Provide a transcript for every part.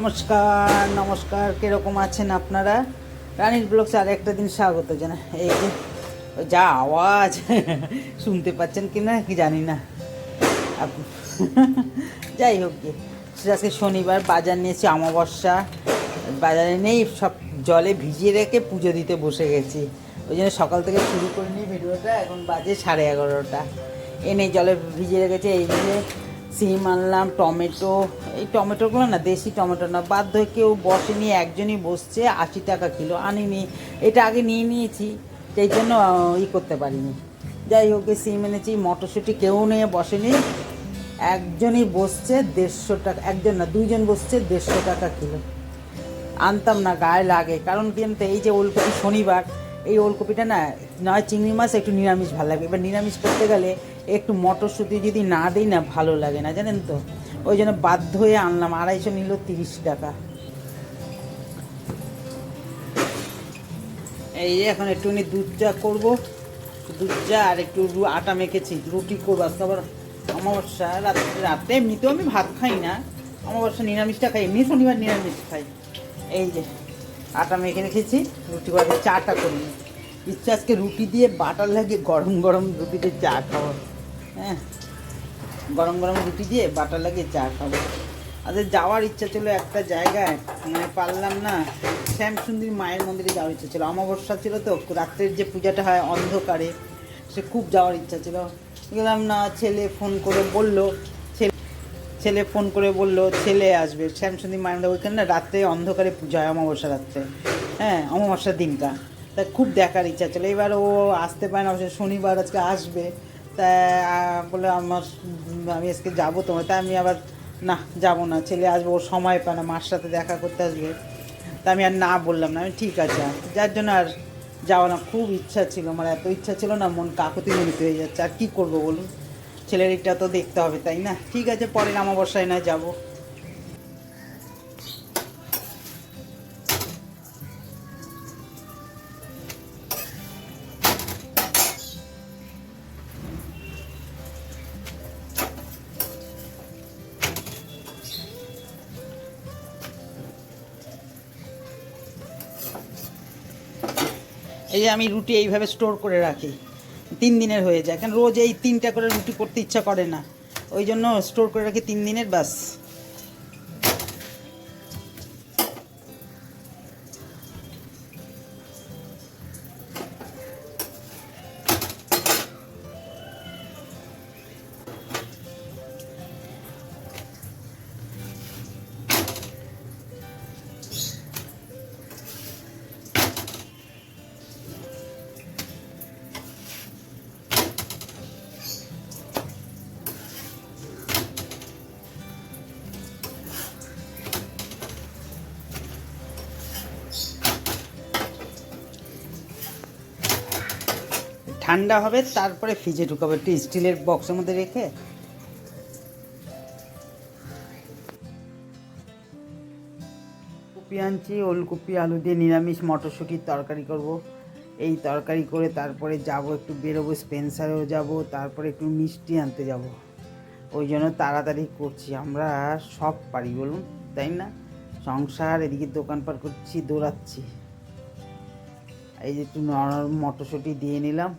নমস্কার নমস্কার। কীরকম আছেন আপনারা? রানীর ব্লগস আর একটা দিন স্বাগত জানা এই যে, যা আওয়াজ, শুনতে পাচ্ছেন কি না কি জানি না। যাই হোক গে। আজকে শনিবার, বাজার নিয়েছি অমাবস্যা। বাজারে নেই, সব জলে ভিজিয়ে রেখে পুজো দিতে বসে গেছি। ওই জন্য সকাল থেকে শুরু করে নিই ভিডিওটা এখন বাজে সাড়ে এগারোটা। এনে জলে ভিজিয়ে রেখেছে, এই যে সিম আনলাম, টমেটো। এই টমেটোগুলো না, দেশি টমেটো না, বাধ্য হয়ে কেউ বসেনি একজনই বসছে, আশি টাকা কিলো আনিনি। এটা আগে নিয়ে নিয়েছি, সেই জন্য ই করতে পারিনি। যাই হোক সিম এনেছি, মটরশুঁটি কেউ নিয়ে বসেনি। একজনই বসছে দেড়শো টাকা, একজন না, দুইজন বসছে দেড়শো টাকা কিলো। আনতাম না, গায়ে লাগে। কারণ কি জানতো, এই যে ওলকপি শনিবার, এই ওলকপিটা না, নয় চিংড়ি মাছ, একটু নিরামিষ ভালো লাগে এবার নিরামিষ করতে গেলে একটু মটরশুঁটি যদি না দিই না ভালো লাগে না, জানেন তো? ওই জন্য বাধ্য হয়ে আনলাম, আড়াইশো নিল তিরিশ টাকা। এই যে এখন একটুখানি দুধ চা করব। দুধ চা আর একটু আটা মেখেছি, রুটি করব আজকে আবার অমাবস্যা রাত্রে রাতে এমনিতেও আমি ভাত খাই না। অমাবস্যা নিরামিষটা খাই, এমনি শনিবার নিরামিষ খাই। এই যে, আটা মেখে রেখেছি, রুটি করে চাটা করি ইচ্ছা আজকে রুটি দিয়ে বাটার লাগে গরম গরম রুটিতে চা খাব হ্যাঁ। গরম গরম রুটি দিয়ে বাটার লাগিয়ে চা খাব। আদের যাওয়ার ইচ্ছা ছিল একটা জায়গায় মানে পারলাম না। শ্যামসুন্দরী মায়ের মন্দিরে যাওয়ার ইচ্ছা ছিল। অমাবস্যা ছিল তো, রাত্রের যে পূজাটা হয় অন্ধকারে, সে খুব যাওয়ার ইচ্ছা ছিল। গেলাম না, ছেলে ফোন করে বলল, ছেলে ফোন করে বলল, ছেলে আসবে। শ্যামসুন্দরী মায়ের মন্দির ওইখানে না, রাত্রে অন্ধকারে পূজা হয় অমাবস্যা রাত্রে। হ্যাঁ অমাবস্যার দিনটা। তা খুব দেখার ইচ্ছা ছিল। এবার ও আসতে পারে না শনিবার আজকে আসবে। তা বলে আমার আমি আজকে যাব তোমার, তাই আমি আবার, না, যাব না, ছেলে আসব ওর সময় পায় না, মার সাথে দেখা করতে আসবে। তা আমি আর না বললাম না, আমি ঠিক আছে, যার জন্য আর যাওয়া না, খুব ইচ্ছা ছিল আমার এত ইচ্ছা ছিল না, মন কাকুতি মনিত হয়ে যাচ্ছে, আর কী করব বলুন? ছেলের এটা তো দেখতে হবে, তাই না? ঠিক আছে, পরের অমাবস্যায় না যাব। এই যে আমি রুটি এইভাবে স্টোর করে রাখি। তিন দিনের হয়ে যায়। কারণ রোজ এই তিনটা করে রুটি করতে ইচ্ছা করে না। ওই জন্য স্টোর করে রাখি তিন দিনের বাস ঠান্ডা হবে, তারপরে ফ্রিজে ঢুকাবো। একটু স্টিলের বক্সের মধ্যে রেখে। কপি আনছি ওলকপি আলু দিয়ে নিরামিষ মটরশুঁটির তরকারি করব। এই তরকারি করে তারপরে যাব, একটু বেরোবো, স্পেন্সারেও যাব, তারপরে একটু মিষ্টি আনতে যাব। ওই জন্য তাড়াতাড়ি করছি, আমরা সব পারি বলুন, তাই না? সংসার, এদিকে দোকানপাট করছি, দৌড়াচ্ছি। এই যে একটু মটরশুঁটি দিয়ে নিলাম।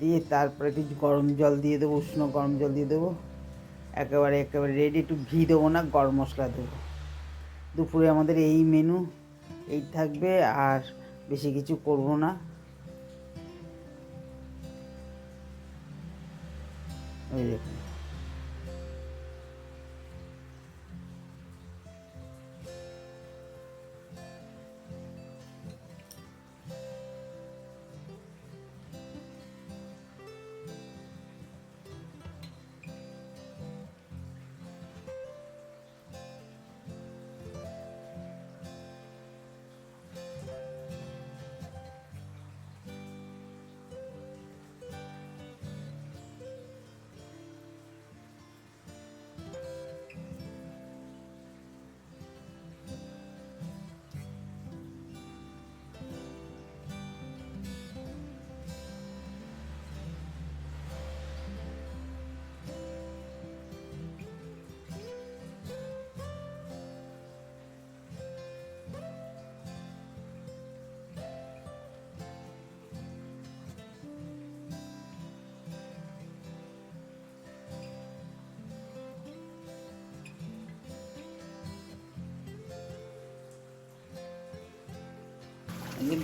দিয়ে তারপরে একটু গরম জল দিয়ে দেবো, উষ্ণ গরম জল দিয়ে দেবো। একেবারে একেবারে রেডি একটু ঘি দেবো না, গরম মশলা দেবো। দুপুরে আমাদের এই মেনু এই থাকবে, আর বেশি কিছু করব না। ওই দেখুন।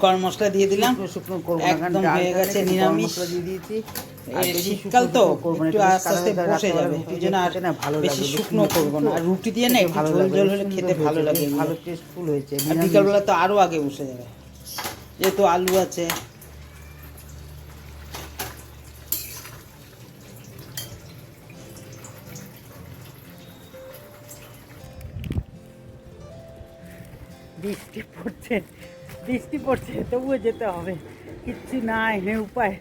গরম মশলা দিয়ে দিলাম। শুকনো শুকনো করব একদম হয়ে গেছে নিরামিষ। দিয়ে দিয়েছি। শীতকাল তো একটু আস্তে আস্তে বসে যাবে রুটি এই জন্য আর খেতে না ভালো বেশি শুকনো করব না। আর রুটি দিয়ে না একটু ভালো ঝোল লাগবে, ঝোল হলে খেতে ভালো লাগে। ভালো টেস্টফুল হয়েছে আর বিকালবেলা তো আরও আগে বসে যাবে। যেহেতু আলু আছে। বৃষ্টি পড়ছে। বৃষ্টি পড়ছে, তবুও যেতে হবে। কিচ্ছু নাই নে উপায়,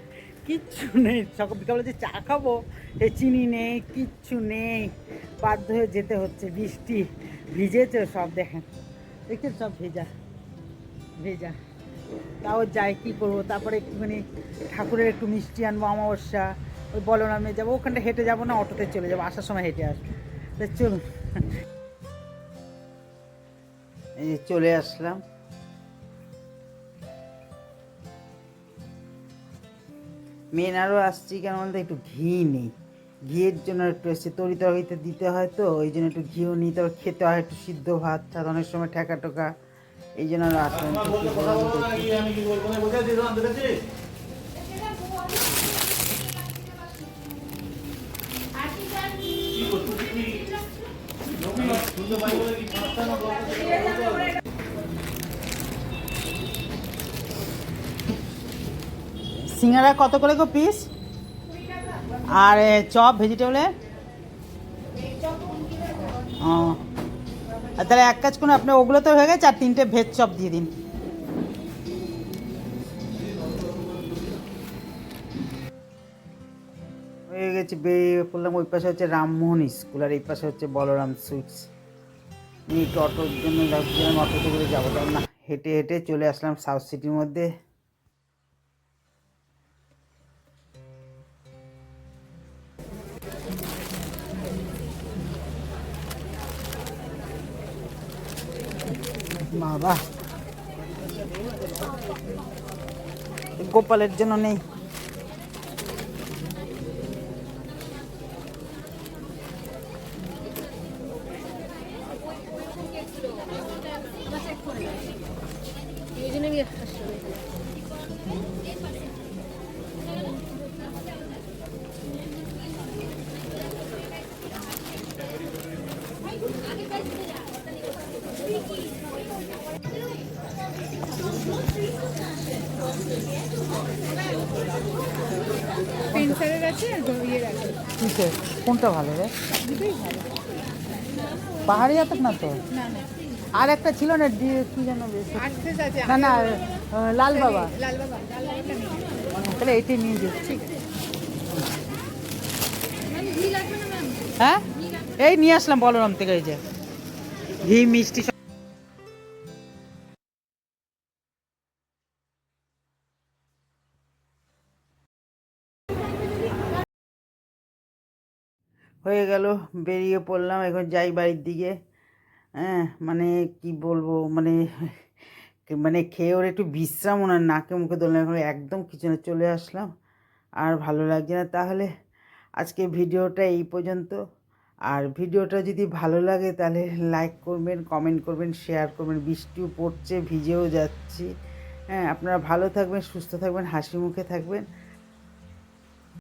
কিচ্ছু নেই। সকাল বিকালে যে চা খাব, এ চিনি নেই, কিচ্ছু নেই। বাধ্য হয়ে যেতে হচ্ছে, বৃষ্টি ভিজেছে, সব দেখেন। দেখছেন সব ভেজা ভেজা। তাও যাই, কি করব? তারপরে একটুখানি ঠাকুরের একটু মিষ্টি আনব, অমাবস্যা, ওই বলরামে যাব। ওখানটা হেঁটে যাব না, অটোতে চলে যাব, আসার সময় হেঁটে আসব। চলুন। এই চলে আসলাম। মেন আরও আসছি কেন বলতে একটু ঘি নেই। ঘিয়ের জন্য একটু এসছে তরি তরকারিতে দিতে হয় তো ওই জন্য একটু ঘিও নিই তারপর খেতে হয় একটু সিদ্ধ ভাত টাত অনেক সময় ঠেকা টোকা এই জন্য আরও আসলাম একটু সিঙ্গারা কত করে গো পিস আর চপ ভেজিটেবলে ও। তাহলে এক কাজ করুন আপনি ওগুলো তো হয়ে গেছে, আর তিনটে ভেজ চপ দিয়ে দিন। হয়ে গেছে, বেরিয়ে পড়লাম ওই পাশে হচ্ছে রামমোহন স্কুল, আর এই পাশে হচ্ছে বলরাম সুইটস। একটু অটোর জন্য অটোতে করে যাব। না, হেঁটে হেঁটে চলে আসলাম সাউথ সিটির মধ্যে। বাবা গোপালের জন্য নেই এই কোনটা ভালো রে? পাহাড়ি হাতের না তো? আর একটা ছিল না কি যেন না না, লাল বাবা। তাহলে এইটাই নিয়ে ম্যাম হ্যাঁ? এই নিয়ে আসলাম বলরাম থেকে এই যে। ঘি মিষ্টি হয়ে গেল, বেরিয়ে পড়লাম এখন যাই বাড়ির দিকে। হ্যাঁ মানে কি বলব মানে মানে খেয়ে ওর একটু বিশ্রাম, ওনার নাকে মুখে দোলনা করে একদম কিচেনে চলে আসলাম। আর ভালো লাগছে না। তাহলে আজকে ভিডিওটা এই পর্যন্ত। আর ভিডিওটা যদি ভালো লাগে, তাহলে লাইক করবেন কমেন্ট করবেন শেয়ার করবেন। বৃষ্টিও পড়ছে, ভিজেও যাচ্ছি। হ্যাঁ আপনারা ভালো থাকবেন, সুস্থ থাকবেন, হাসি মুখে থাকবেন।